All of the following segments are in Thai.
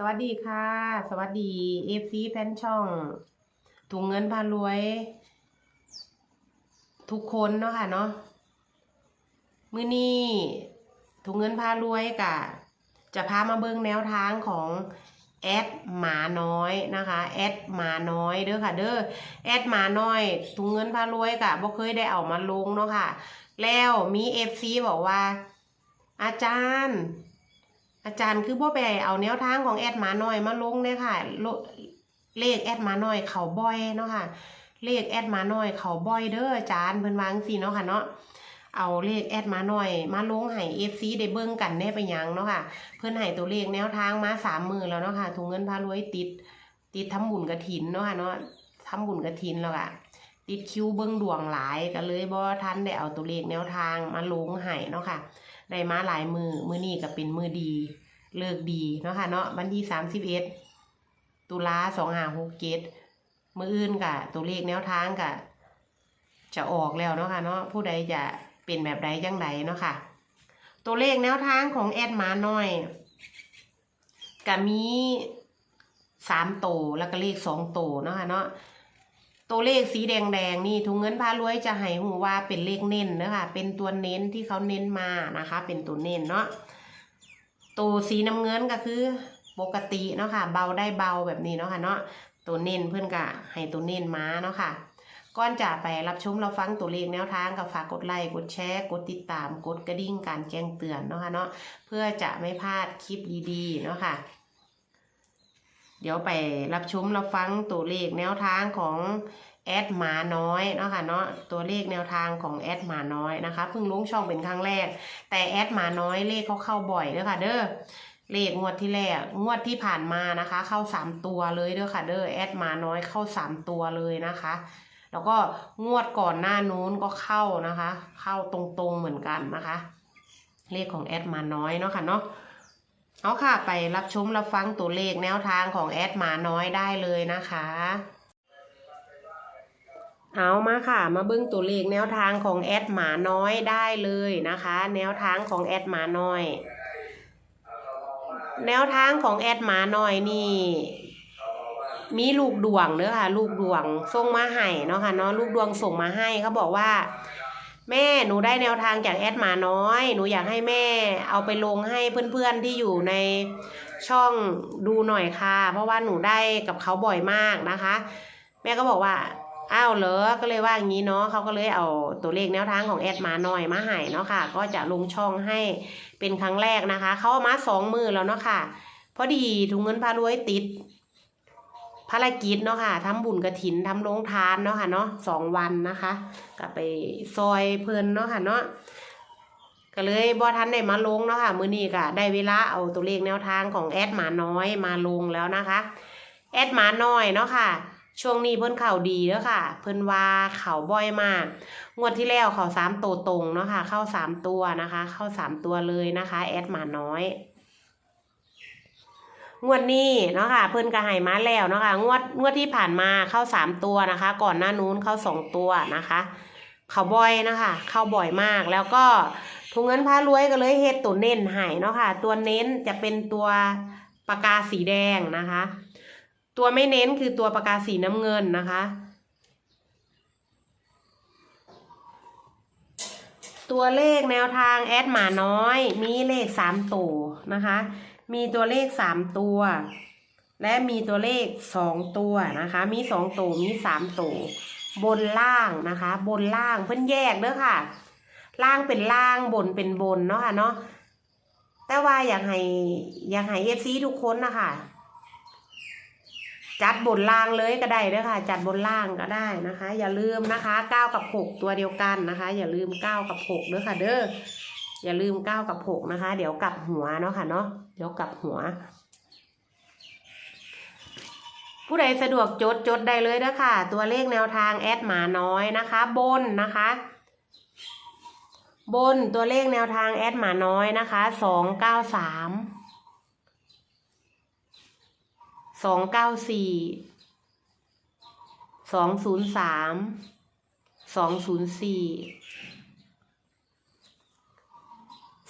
สวัสดีค่ะ สวัสดีเอฟซีแฟนช่องถุงเงินพารวย ทุกคนเนาะค่ะเนาะมื้อนี้ถุงเงินพารวยกะจะพามาเบิ่งแนวทางของแอดหมาน้อยนะคะแอดหมาน้อยเด้อค่ะ เด้อแอดหมาน้อยถุงเงินพารวยกะบ่เคยได้เอามาลงเนาะค่ะ แล้วมีเอฟซีบอกว่า อาจารย์ อาจารย์คือบ่ไปเอาแนวทางของแอดหมาน้อยมาลงเนี่ยค่ะโลเลขแอดหมาน้อยเขาบ่อยเนาะค่ะ เลขแอดหมาน้อยเขาบ่อยเด้ออาจารย์เพิ่นวางซี่เนาะค่ะเนาะเอาเลขแอดหมาน้อย มาลงให้ FC ได้เบิ่งกันแน่ไปยังเนาะค่ะ เพิ่นให้ตัวเลขแนวทางมาสามมือแล้วเนาะค่ะถุงเงินพารวยติด ติดทำบุญกระถินเนาะค่ะเนาะทำบุญกระถินแล้วอะ ติดคิวเบิ่งดวงหลายก็เลยบ่ทันได้เอาตัวเลขแนวทางมาลงให้เนาะค่ะได้มาหลายมือมือนี้ก็เป็นมือดีเลิกดีเนาะค่ะเนาะวันที่สามสิบเอ็ดตุลาสองห้าหกเจ็ดมืออื่นกะตัวเลขแนวทางกะจะออกแล้วเนาะค่ะเนาะผู้ใดจะเป็นแบบใดจังใดเนาะค่ะ ตัวเลขแนวทางของแอดมาน้อยก็มีสามโตแล้วก็เลขสองโตเนาะค่ะเนาะ ตัวเลขสีแดงแดงๆนี่ถุงเงินพารวยจะให้หูว่าเป็นเลขเน้นเนาะคะเป็นตัวเน้นที่เขาเน้นมานะคะ เป็นตัวเน้นเนาะตัวสีน้ำเงินก็คือปกติเนาะค่ะเบาได้เบาแบบนี้เนาะค่ะเนาะตัวเน้นเพื่อนกะให้ตัวเน้นมาเนาะค่ะก่อนจะไปรับชมเราฟังตัวเลขแนวทางกับฝากกดไลค์กดแชร์กดติดตามกดกระดิ่งการแจ้งเตือนเนาะค่ะเนาะเพื่อจะไม่พลาดคลิปดีๆเนาะค่ะ เดี๋ยวไปรับชมรับฟังตัวเลขแนวทางของแอดหมาน้อยเนาะค่ะเนาะตัวเลขแนวทางของแอดหมาน้อยนะคะเพิ่งลุ้งช่องเป็นครั้งแรก แต่แอดหมาน้อยเลขเขาเข้าบ่อยเด้อค่ะ เด้อเลขงวดที่แรกงวดที่ผ่านมานะคะ เข้าสามตัวเลยเด้อค่ะ เด้อแอดหมาน้อยเข้าสามตัวเลยนะคะ แล้วก็งวดก่อนหน้านู้นก็เข้านะคะ เข้าตรงๆเหมือนกันนะคะ เลขของแอดหมาน้อยเนาะค่ะเนาะ เอาค่ะไปรับชมรับฟังตัวเลขแนวทางของแอดหมาน้อยได้เลยนะคะ เอามาค่ะ มาเบิ้งตัวเลขแนวทางของแอดหมาน้อยได้เลยนะคะ แนวทางของแอดหมาน้อย แนวทางของแอดหมาน้อยนี่มีลูกดวงเด้อค่ะ ลูกดวงส่งมาให้เนาะค่ะเนาะลูกดวงส่งมาให้เขาบอกว่า แม่หนูได้แนวทางจากแอดหมาน้อย หนูอยากให้แม่เอาไปลงให้เพื่อนๆที่อยู่ในช่องดูหน่อยค่ะ เพราะว่าหนูได้กับเขาบ่อยมากนะคะ แม่ก็บอกว่าอ้าวเหรอก็เลยว่าอย่างนี้เนาะเขาก็เลยเอาตัวเลขแนวทางของแอดมาหน่อยมาให้เนาะค่ะ ก็จะลงช่องให้เป็นครั้งแรกนะคะ เขาเอามาสองมือแล้วเนาะค่ะ พอดีถุงเงินพารวยติด ภารกิจเนาะค่ะทำบุญกระถินทำโรงทานเนาะค่ะเนาะสองวันนะคะก็ไปซอยเพลินเนาะค่ะเนาะก็เลยบอทันได้มาลงเนาะค่ะ มือนี้ก็ได้เวลาเอาตัวเลขแนวทางของแอดหมาน้อยมาลงแล้วนะคะ แอดหมาน้อยเนาะค่ะ ช่วงนี้เพิ่นเข่าดีแล้วค่ะ เพิ่นว่าเข่าบ่อยมาก งวดที่แล้วเข่าสามตัวตรงเนาะค่ะ เข้าสามตัวนะคะ เข้าสามตัวเลยนะคะ แอดหมาน้อย งวดนี้เนาะค่ะเพิ่นก็ให้มาแล้วเนาะค่ะงวดงวดที่ผ่านมาเข้าสามตัวนะคะ ก่อนหน้านู้นเข้าสองตัวนะคะเข้าบ่อยนะคะเข้าบ่อยมากแล้วก็ทุงเงินพารวยก็เลยเฮ็ดตัวเน้นให้เนาะค่ะ ตัวเน้นจะเป็นตัวปากกาสีแดงนะคะ ตัวไม่เน้นคือตัวปากกาสีน้ำเงินนะคะ ตัวเลขแนวทางแอดหมาน้อย มีเลขสามตัวนะคะ มีตัวเลขสามตัว และมีตัวเลขสองตัวนะคะ มีสองตัวมีสามตัวบนล่างนะคะ บนล่างเพิ่นแยกเด้อค่ะ ล่างเป็นล่างบนเป็นบนเนาะค่ะเนาะแต่ว่าอยากให้อยากให้เอฟซีทุกคนนะคะจัดบนล่างเลยก็ได้เด้อค่ะ จัดบนล่างก็ได้นะคะ อย่าลืมนะคะเก้ากับหกตัวเดียวกันนะคะ อย่าลืมเก้ากับหกเด้อค่ะเด้อ อย่าลืมเก้ากับหกนะคะ เดี๋ยวกลับหัวเนาะค่ะเนาะเดี๋ยวกลับหัว ผู้ใดสะดวกจดจดได้เลยนะค่ะตัวเลขแนวทางแอดหมาน้อยนะคะ บนนะคะ บนตัวเลขแนวทางแอดหมาน้อยนะคะสองเก้าสามสองเก้าสี่สองศูนย์สามสองศูนย์สี่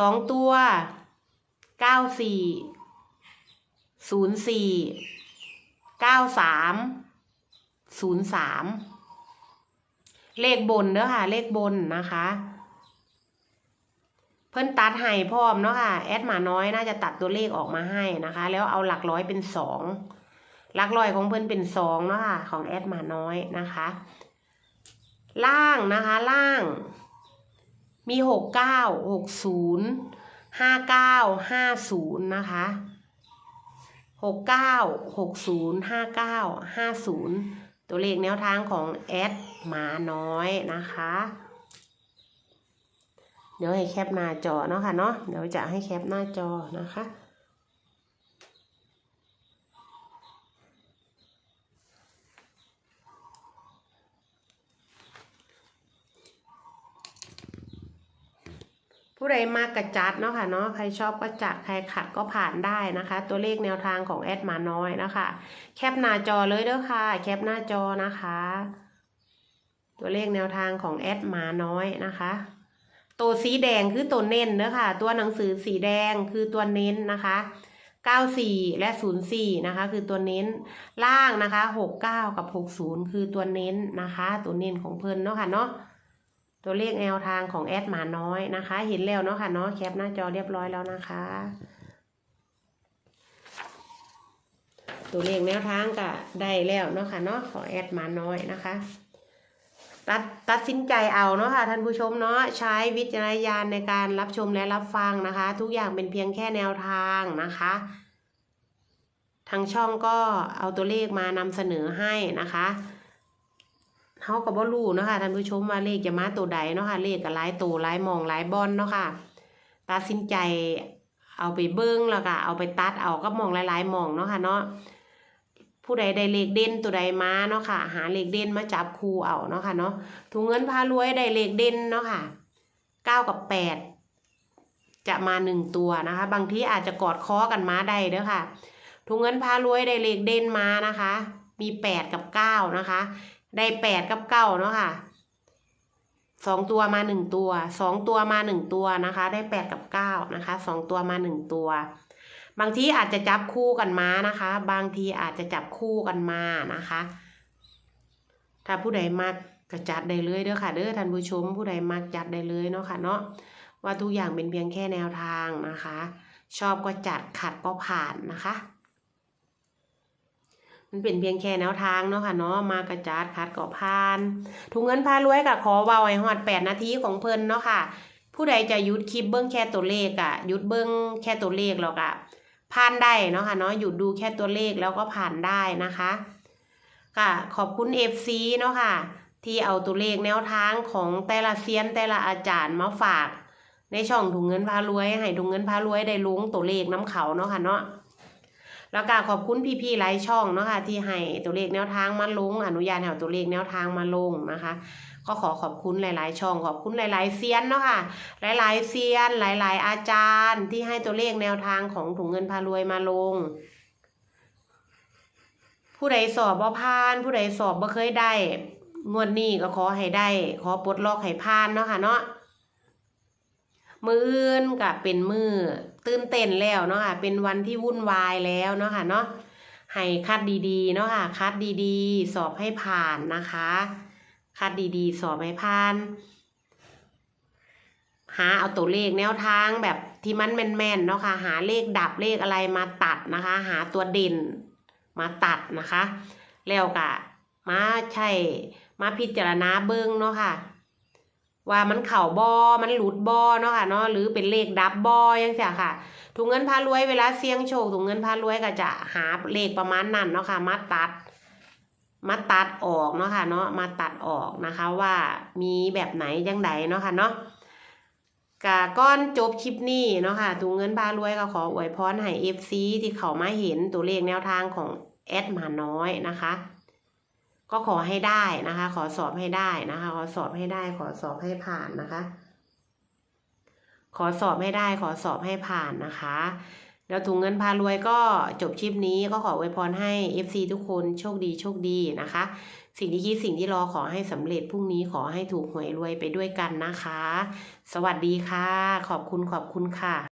สองตัวเก้าสี่ศูนย์สี่เก้าสามศูนย์สามเลขบนเด้อค่ะ เลขบนนะคะ เพิ่นตัดให้พร้อมเนาะค่ะ แอดหมาน้อยน่าจะตัดตัวเลขออกมาให้นะคะ แล้วเอาหลักร้อยเป็นสองหลักร้อยของเพิ่นเป็นสองเนาะค่ะ ของแอดหมาน้อยนะคะ ล่างนะคะ ล่าง มีหกเก้าหกศูนย์ห้าเก้าห้าศูนย์นะคะหกเก้าหกศูนย์ห้าเก้าห้าศูนย์ตัวเลขแนวทางของแอดหมาน้อยนะคะ เดี๋ยวให้แคปหน้าจอเนาะค่ะเนาะเดี๋ยวจะให้แคปหน้าจอนะคะ ผู้ใดมากกระจัดเนาะค่ะเนาะใครชอบก็จัดใครขัดก็ผ่านได้นะคะ ตัวเลขแนวทางของแอดหมาน้อยนะคะ แคปหน้าจอเลยเด้อค่ะ แคปหน้าจอนะคะ ตัวเลขแนวทางของแอดหมาน้อยนะคะตัวสีแดงคือตัวเน้นเด้อค่ะ ตัวหนังสือสีแดงคือตัวเน้นนะคะ94 และ 04 นะคะ คือตัวเน้นล่างนะคะ 69 กับ 60 คือตัวเน้นนะคะ ตัวเน้นของเพิ่นเนาะค่ะเนาะ ตัวเลขแนวทางของแอดหมาน้อยนะคะ เห็นแล้วเนาะค่ะเนาะแคปหน้าจอเรียบร้อยแล้วนะคะ ตัวเลขแนวทางก็ได้แล้วเนาะค่ะเนาะของแอดหมาน้อยนะคะตัดตัดสินใจเอาเนาะค่ะท่านผู้ชมเนาะใช้วิจารณญาณในการรับชมและรับฟังนะคะ ทุกอย่างเป็นเพียงแค่แนวทางนะคะ ทางช่องก็เอาตัวเลขมานำเสนอให้นะคะ เขาก็บ่รู้เนาะค่ะท่านผู้ชมว่าเลขจะมาตัวใดเนาะค่ะเลขกับหลายตัวหลายมองหลายบอลเนาะค่ะตัดสินใจเอาไปเบิ้งแล้วก็เอาไปตัดเอาก็มองหลายๆมองเนาะค่ะเนาะผู้ใดได้เลขเด่นตัวใดมาเนาะค่ะ หาเลขเด่นมาจับคู่เอาเนาะค่ะเนาะถุงเงินพารวยได้เลขเด่นเนาะค่ะเก้ากับแปดจะมาหนึ่งตัวนะคะ บางทีอาจจะกอดคอกันมาได้เด้อค่ะถุงเงินพารวยได้เลขเด่นมานะคะ มีแปดกับเก้านะคะ ได้แปดกับเก้าเนาะค่ะสองตัวมาหนึ่งตัวสองตัวมาหนึ่งตัวนะคะ ได้แปดกับเก้านะคะสองตัวมาหนึ่งตัว บางทีอาจจะจับคู่กันมานะคะ บางทีอาจจะจับคู่กันมานะคะ ถ้าผู้ใดมักก็จัดได้เลยเด้อค่ะเด้อท่านผู้ชมผู้ใดมักจัดได้เลยเนาะค่ะเนาะว่าทุกอย่างเป็นเพียงแค่แนวทางนะคะ ชอบก็จัดขัดก็ผ่านนะคะ มันเป็นเพียงแค่แนวทางเนาะค่ะเนาะมากระจัดคัดก่อพานถุงเงินพารวยกับขอเบาไอ้ฮอดแปดนาทีของเพิ่นเนาะค่ะ ผู้ใดจะยุดคลิปเบิ้งแค่ตัวเลขอะยุดเบิ้งแค่ตัวเลขแล้วก็ผ่านได้เนาะค่ะเนาะหยุดดูแค่ตัวเลขแล้วก็ผ่านได้นะคะค่ะขอบคุณ FC เนาะค่ะ ที่เอาตัวเลขแนวทางของแต่ละเซียนแต่ละอาจารย์มาฝาก ในช่องถุงเงินพารวยให้ถุงเงินพารวยได้ลุ้งตัวเลขน้ำเขาเนาะค่ะเนาะ แล้วก็ขอบคุณพี่ๆหลายช่องเนาะค่ะที่ให้ตัวเลขแนวทางมาลง อนุญาตให้เอาตัวเลขแนวทางมาลงนะคะก็ขอขอบคุณหลาย ๆ ช่องขอบคุณหลาย ๆ เซียนเนาะค่ะ หลาย ๆ เซียน หลาย ๆ อาจารย์ที่ให้ตัวเลขแนวทางของถุงเงินพารวยมาลง ผู้ใดสอบบ่ผ่าน ผู้ใดสอบบ่เคยได้งวดนี้ก็ขอให้ได้ ขอปลดล็อกให้ผ่านเนาะค่ะเนาะ มืออื่นก็เป็นมือตื่นเต้นแล้วเนาะค่ะ เป็นวันที่วุ่นวายแล้วเนาะค่ะเนาะให้คัดดีๆเนาะค่ะ คัดดีๆ สอบให้ผ่านนะคะ คัดดีๆ สอบให้ผ่าน หาเอาตัวเลขแนวทางแบบที่มันแม่นๆเนาะค่ะ หาเลขดับเลขอะไรมาตัดนะคะ หาตัวเด่นมาตัดนะคะ แล้วก็มาใช่มาพิจารณาเบิ้งเนาะค่ะ ว่ามันเข่าบอมันหลุดบอเนาะค่ะเนาะหรือเป็นเลขดับบอยังเสียค่ะถุงเงินพารวยเวลาเสี่ยงโชคถุงเงินพารวยก็จะหาเลขประมาณนั้นเนาะค่ะมาตัดมาตัดออกเนาะค่ะเนาะมาตัดออกนะคะว่ามีแบบไหนยังไงเนาะค่ะเนาะกะก้อนจบคลิปนี้เนาะค่ะถุงเงินพารวยก็ขออวยพรให้เอฟซีที่เขามาเห็นตัวเลขแนวทางของแอดหมาน้อยนะคะ ก็ขอให้ได้นะคะ ขอสอบให้ได้นะคะ ขอสอบให้ได้ ขอสอบให้ผ่านนะคะ ขอสอบให้ได้ ขอสอบให้ผ่านนะคะ แล้วถุงเงินพารวยก็จบคลิปนี้ก็ขออวยพรให้ FC ทุกคนโชคดีโชคดีนะคะ สิ่งที่คิดสิ่งที่รอขอให้สำเร็จพรุ่งนี้ขอให้ถูกหวยรวยไปด้วยกันนะคะ สวัสดีค่ะ ขอบคุณขอบคุณค่ะ